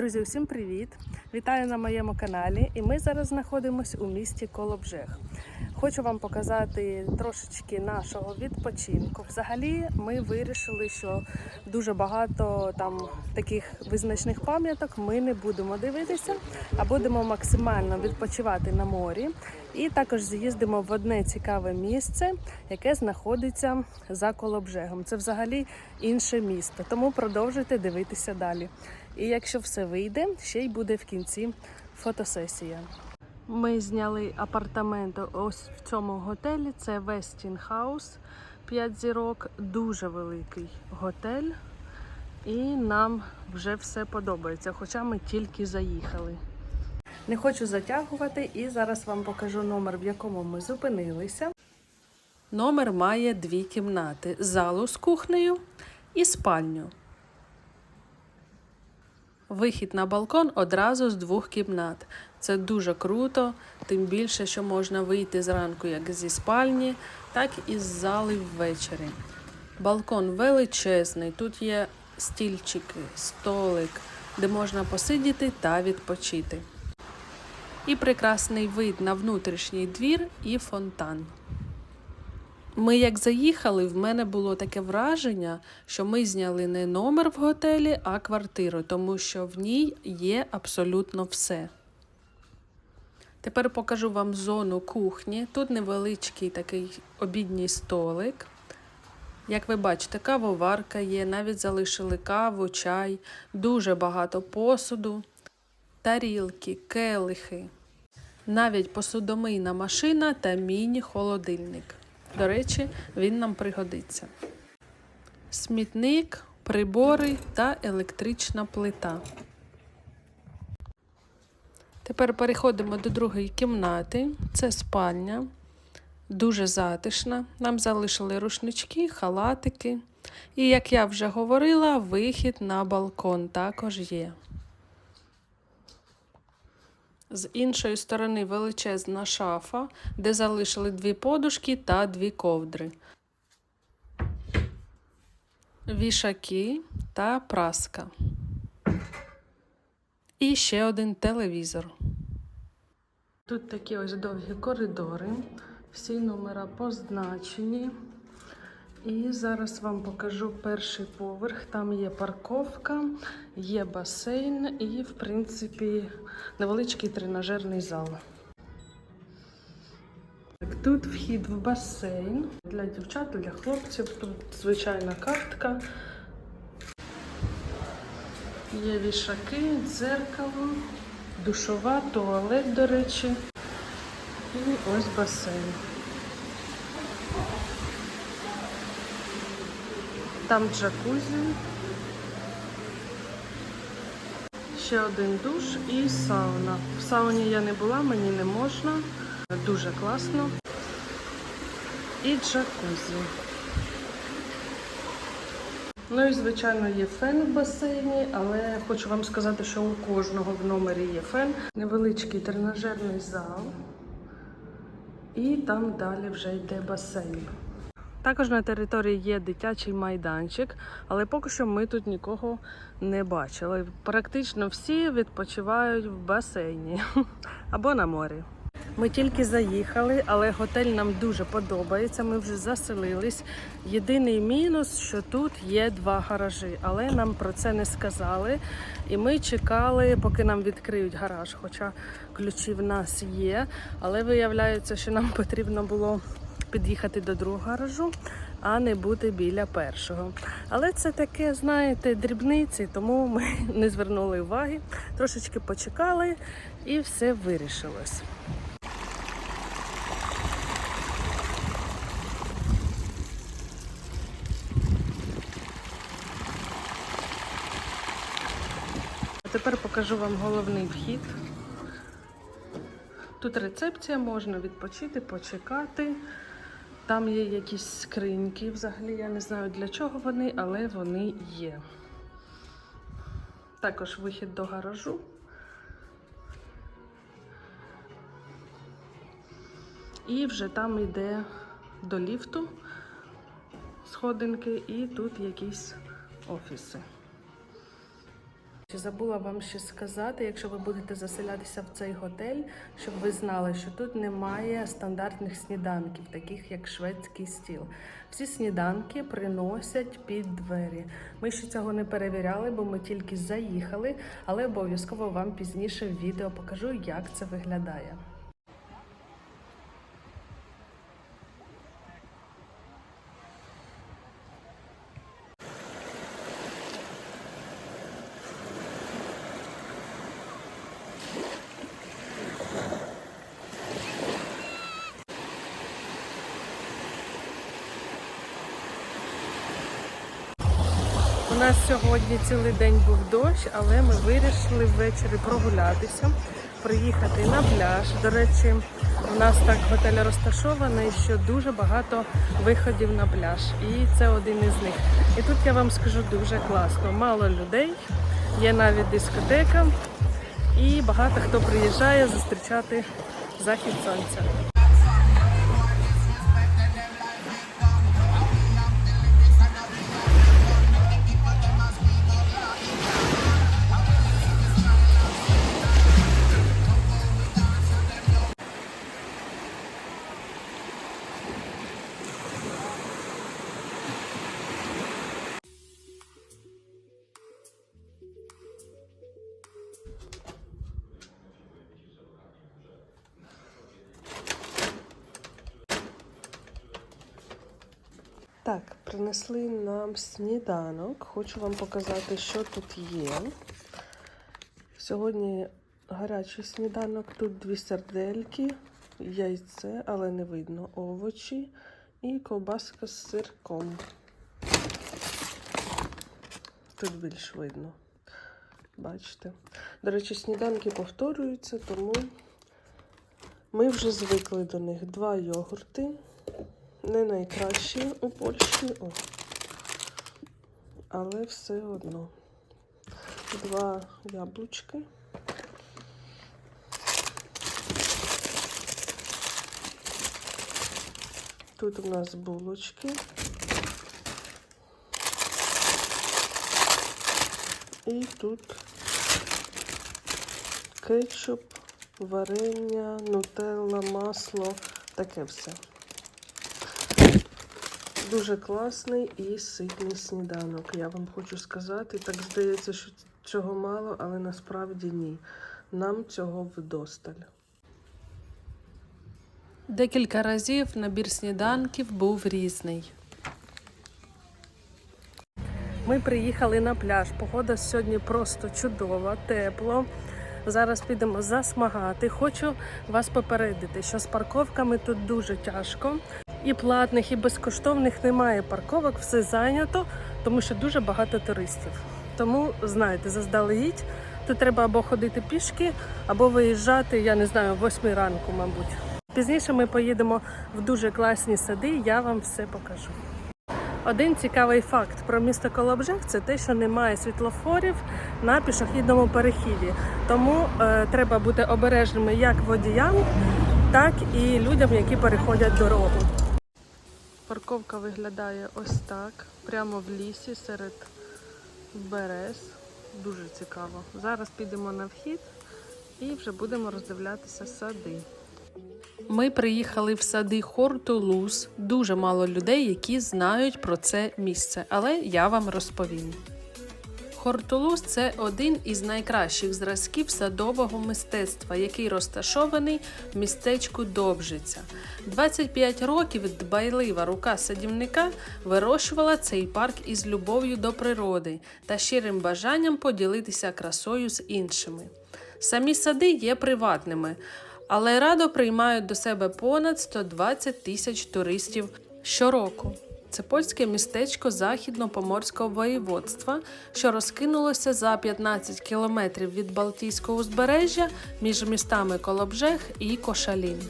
Друзі, усім привіт! Вітаю на моєму каналі. І ми зараз знаходимося у місті Колобжег. Хочу вам показати трошечки нашого відпочинку. Взагалі, ми вирішили, що дуже багато там таких визначних пам'яток ми не будемо дивитися, а будемо максимально відпочивати на морі. І також з'їздимо в одне цікаве місце, яке знаходиться за Колобжегом. Це взагалі інше місто. Тому продовжуйте дивитися далі. І якщо все вийде, ще й буде в кінці фотосесія. Ми зняли апартаменти ось в цьому готелі. Це Вестін Хаус 5 зірок, дуже великий готель. І нам вже все подобається, хоча ми тільки заїхали. Не хочу затягувати і зараз вам покажу номер, в якому ми зупинилися. Номер має дві кімнати: залу з кухнею і спальню. Вихід на балкон одразу з двох кімнат. Це дуже круто, тим більше, що можна вийти зранку як зі спальні, так і з зали ввечері. Балкон величезний, тут є стільчики, столик, де можна посидіти та відпочити. І прекрасний вид на внутрішній двір і фонтан. Ми як заїхали, в мене було таке враження, що ми зняли не номер в готелі, а квартиру, тому що в ній є абсолютно все. Тепер покажу вам зону кухні. Тут невеличкий такий обідній столик. Як ви бачите, кавоварка є, навіть залишили каву, чай, дуже багато посуду, тарілки, келихи, навіть посудомийна машина та міні-холодильник. До речі, він нам пригодиться. Смітник, прибори та електрична плита. Тепер переходимо до другої кімнати. Це спальня. Дуже затишна. Нам залишили рушнички, халатики. І, як я вже говорила, вихід на балкон також є. З іншої сторони величезна шафа, де залишили дві подушки та дві ковдри, вішаки та праска. І ще один телевізор. Тут такі ось довгі коридори, всі номера позначені. І зараз вам покажу перший поверх. Там є парковка, є басейн і, в принципі, невеличкий тренажерний зал. Тут вхід в басейн для дівчат, для хлопців. Тут звичайна картка. Є вішаки, дзеркало, душова, туалет, до речі. І ось басейн. Там джакузі. Ще один душ і сауна. В сауні я не була, мені не можна. Дуже класно. І джакузі. Ну і, звичайно, є фен в басейні, але хочу вам сказати, що у кожного в номері є фен. Невеличкий тренажерний зал. І там далі вже йде басейн. Також на території є дитячий майданчик, але поки що ми тут нікого не бачили. Практично всі відпочивають в басейні або на морі. Ми тільки заїхали, але готель нам дуже подобається. Ми вже заселились. Єдиний мінус, що тут є два гаражі, але нам про це не сказали. І ми чекали, поки нам відкриють гараж. Хоча ключі в нас є. Але виявляється, що нам потрібно було під'їхати до другого гаражу, а не бути біля першого. Але це таке, знаєте, дрібниці, тому ми не звернули уваги, трошечки почекали і все вирішилось. Тепер покажу вам головний вхід. Тут рецепція, можна відпочити, почекати. Там є якісь скриньки. Взагалі я не знаю для чого вони, але вони є. Також вихід до гаражу. І вже там йде до ліфту сходинки, і тут якісь офіси. Забула вам ще сказати, якщо ви будете заселятися в цей готель, щоб ви знали, що тут немає стандартних сніданків, таких як шведський стіл. Всі сніданки приносять під двері. Ми ще цього не перевіряли, бо ми тільки заїхали, але обов'язково вам пізніше в відео покажу, як це виглядає. Нас сьогодні цілий день був дощ, але ми вирішили ввечері прогулятися, приїхати на пляж. До речі, у нас так готель розташований, що дуже багато виходів на пляж, і це один із них. І тут я вам скажу дуже класно. Мало людей, є навіть дискотека, і багато хто приїжджає зустрічати захід сонця. Так, принесли нам сніданок. Хочу вам показати, що тут є. Сьогодні гарячий сніданок. Тут дві сердельки, яйце, але не видно, овочі і ковбаска з сирком. Тут більш видно. Бачите? До речі, сніданки повторюються, тому ми вже звикли до них. Два йогурти не найкращі у Польщі, о. але все одно. Два яблучки. Тут у нас булочки. І тут кетчуп, варення, нутелла, масло, таке все. Дуже класний і ситний сніданок. Я вам хочу сказати. Так здається, що цього мало, але насправді ні. Нам цього вдосталь. Декілька разів набір сніданків був різний. Ми приїхали на пляж. Погода сьогодні просто чудова, тепло. Зараз підемо засмагати. Хочу вас попередити, що з парковками тут дуже тяжко. І платних, і безкоштовних немає парковок, все зайнято, тому що дуже багато туристів. Тому знаєте, заздалегідь тут треба або ходити пішки, або виїжджати, я не знаю, о 8 ранку, мабуть. Пізніше ми поїдемо в дуже класні сади, я вам все покажу. Один цікавий факт про місто Колобжех це те, що немає світлофорів на пішохідному перехіді. Тому е, треба бути обережними як водіям, так і людям, які переходять дорогу. Парковка виглядає ось так, прямо в лісі серед берез. Дуже цікаво. Зараз підемо на вхід і вже будемо роздивлятися сади. Ми приїхали в сади Хортулуз. Дуже мало людей, які знають про це місце, але я вам розповім. Хортулуз це один із найкращих зразків садового мистецтва, який розташований в містечку Добжиця. 25 років дбайлива рука садівника вирощувала цей парк із любов'ю до природи та щирим бажанням поділитися красою з іншими. Самі сади є приватними, але радо приймають до себе понад 120 тисяч туристів щороку. Це польське містечко західно-поморського воєводства, що розкинулося за 15 кілометрів від Балтійського узбережжя між містами Колобжех і Кошалін.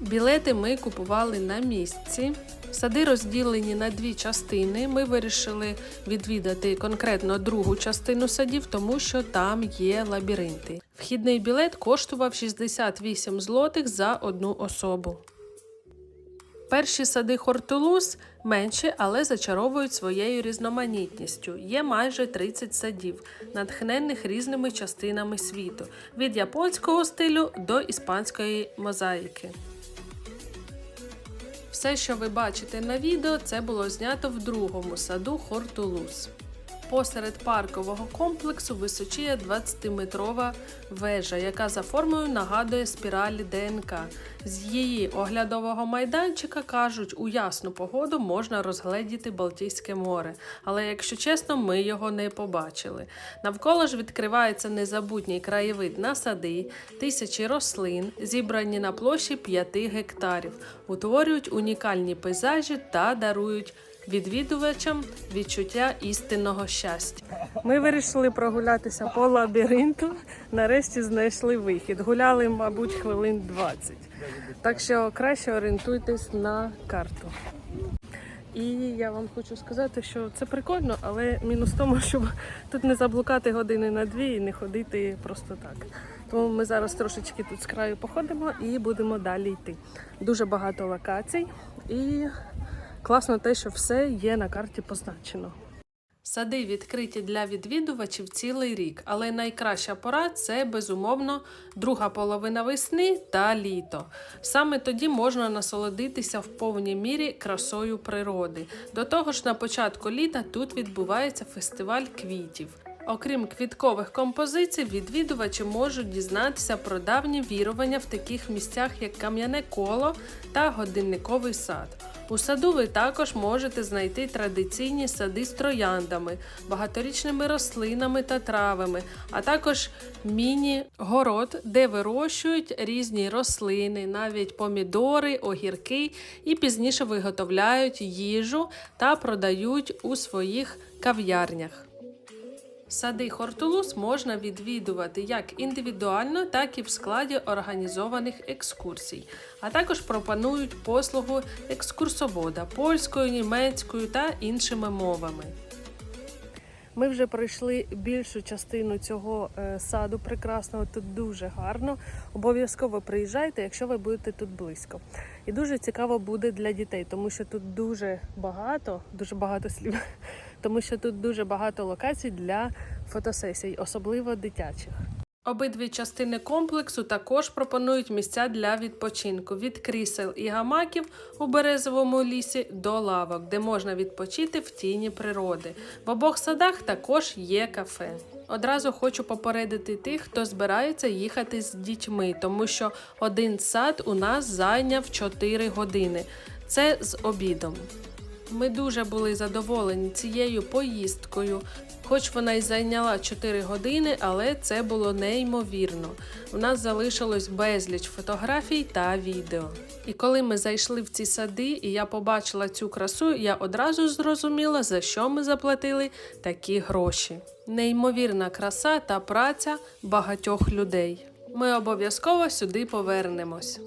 Білети ми купували на місці. Сади розділені на дві частини. Ми вирішили відвідати конкретно другу частину садів, тому що там є лабіринти. Вхідний білет коштував 68 злотих за одну особу. Перші сади Хортулус Менші, але зачаровують своєю різноманітністю. Є майже 30 садів, натхненних різними частинами світу, від японського стилю до іспанської мозаїки. Все, що ви бачите на відео, це було знято в другому саду Хортулус. Посеред паркового комплексу височіє 20-метрова вежа, яка за формою нагадує спіралі ДНК. З її оглядового майданчика кажуть, у ясну погоду можна розгледіти Балтійське море, але якщо чесно, ми його не побачили. Навколо ж відкривається незабутній краєвид на сади, тисячі рослин, зібрані на площі 5 гектарів, утворюють унікальні пейзажі та дарують відвідувачам відчуття істинного щастя. Ми вирішили прогулятися по лабіринту. Нарешті знайшли вихід. Гуляли, мабуть, хвилин 20. Так що краще орієнтуйтесь на карту. І я вам хочу сказати, що це прикольно, але мінус в тому, щоб тут не заблукати години на дві і не ходити просто так. Тому ми зараз трошечки тут з краю походимо і будемо далі йти. Дуже багато локацій і класно те, що все є на карті позначено. Сади відкриті для відвідувачів цілий рік, але найкраща пора це безумовно друга половина весни та літо. Саме тоді можна насолодитися в повній мірі красою природи. До того ж, на початку літа тут відбувається фестиваль квітів. Окрім квіткових композицій, відвідувачі можуть дізнатися про давні вірування в таких місцях, як кам'яне коло та годинниковий сад. У саду ви також можете знайти традиційні сади з трояндами, багаторічними рослинами та травами, а також міні-город, де вирощують різні рослини, навіть помідори, огірки, і пізніше виготовляють їжу та продають у своїх кав'ярнях. Сади Хортулус можна відвідувати як індивідуально, так і в складі організованих екскурсій, а також пропонують послугу екскурсовода польською, німецькою та іншими мовами. Ми вже пройшли більшу частину цього е, саду прекрасного. Тут дуже гарно. Обов'язково приїжджайте, якщо ви будете тут близько. І дуже цікаво буде для дітей, тому що тут дуже багато, дуже багато слів, тому що тут дуже багато локацій для фотосесій, особливо дитячих. Обидві частини комплексу також пропонують місця для відпочинку від крісел і гамаків у березовому лісі до лавок, де можна відпочити в тіні природи. В обох садах також є кафе. Одразу хочу попередити тих, хто збирається їхати з дітьми, тому що один сад у нас зайняв 4 години. Це з обідом. Ми дуже були задоволені цією поїздкою. Хоч вона й зайняла 4 години, але це було неймовірно. У нас залишилось безліч фотографій та відео. І коли ми зайшли в ці сади, і я побачила цю красу, я одразу зрозуміла, за що ми заплатили такі гроші. Неймовірна краса та праця багатьох людей. Ми обов'язково сюди повернемось.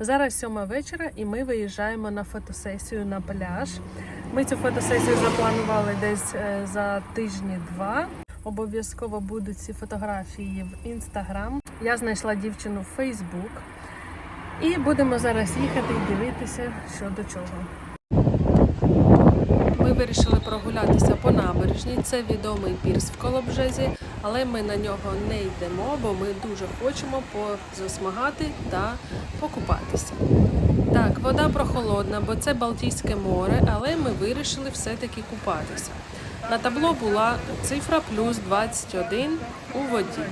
Зараз сьома вечора, і ми виїжджаємо на фотосесію на пляж. Ми цю фотосесію запланували десь е, за тижні-два. Обов'язково будуть ці фотографії в інстаграм. Я знайшла дівчину в Фейсбук. І будемо зараз їхати і дивитися, що до чого. Ми вирішили прогулятися по набережній. Це відомий пірс в Колобжезі, але ми на нього не йдемо, бо ми дуже хочемо позасмагати та покупатися. Так, вода прохолодна, бо це Балтійське море, але ми вирішили все-таки купатися. На табло була цифра плюс 21 у воді.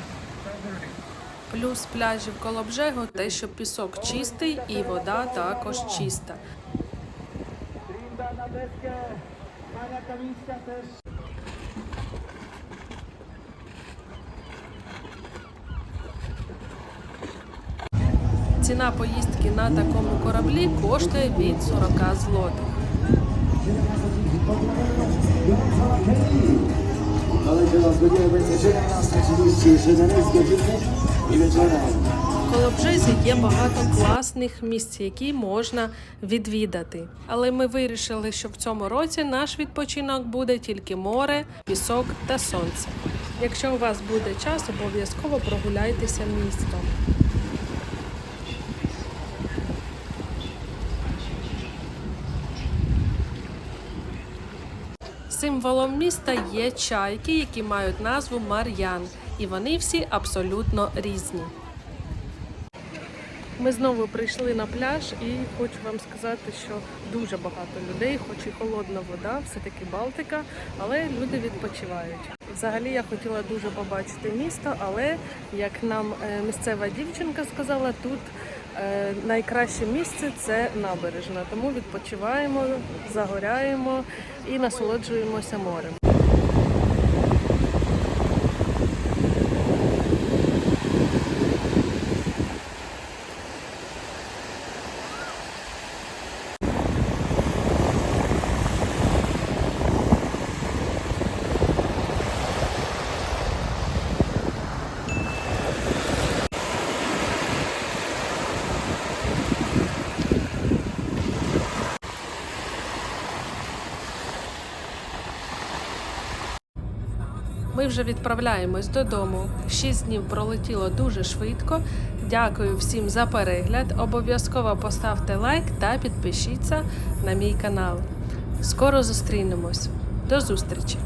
Плюс пляжів Колобжего те, що пісок чистий і вода також чиста. Ціна поїздки на такому кораблі коштує від 40 злотих. Ale że was będziemy będzie 17.30, 17 godziny i wieczorem. В Колобжезі є багато класних місць, які можна відвідати. Але ми вирішили, що в цьому році наш відпочинок буде тільки море, пісок та сонце. Якщо у вас буде час, обов'язково прогуляйтеся містом. Символом міста є чайки, які мають назву Мар'ян, і вони всі абсолютно різні. Ми знову прийшли на пляж і хочу вам сказати, що дуже багато людей, хоч і холодна вода, все-таки Балтика, але люди відпочивають. Взагалі я хотіла дуже побачити місто, але як нам е, місцева дівчинка сказала, тут найкраще місце це набережна. Тому відпочиваємо, загоряємо і насолоджуємося морем. Ми вже відправляємось додому. Шість днів пролетіло дуже швидко. Дякую всім за перегляд. Обов'язково поставте лайк та підпишіться на мій канал. Скоро зустрінемось. До зустрічі!